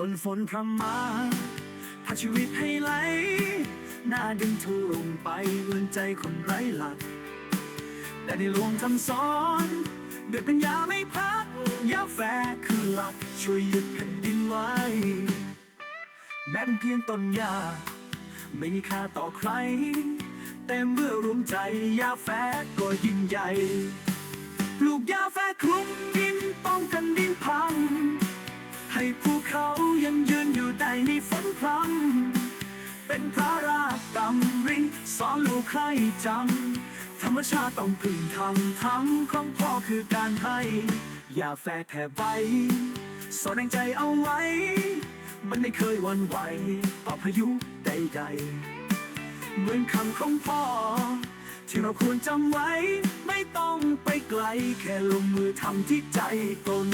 ต้นฝนพรำมาพาชีวิตให้ไหล หน้าดึงทะลงไปเอือนใจคนไร้หลัก แต่ในหลวงคำสอนเดือดป็นยาไม่พักยาแฝกคือหลักช่วยยึดแผ่นดินไว้แม้เพียงต้นยาไม่มีค่าต่อใคร แต่เมื่อรวมใจยาแฝกก็ยิ่งใหญ่ปลูกยาแฝกคลุมดินป้องกันดินพ ให้ภูเขายังยืนอยู่ได้ในฝนพรำเป็นพระราชดำริสอนลูกใครจำธรรมชาติต้องพึ่งทำทั้งของพ่อคือการให้ อย่าแฝกแผ่ไว้สอนแรงใจเอาไว้ มันไม่เคยวันไหวต่อพายุใดๆเหมือนคำของพ่อ ที่เราควรจำไว้ ไม่ต้องไปไกล แค่ลงมือทำที่ใจตน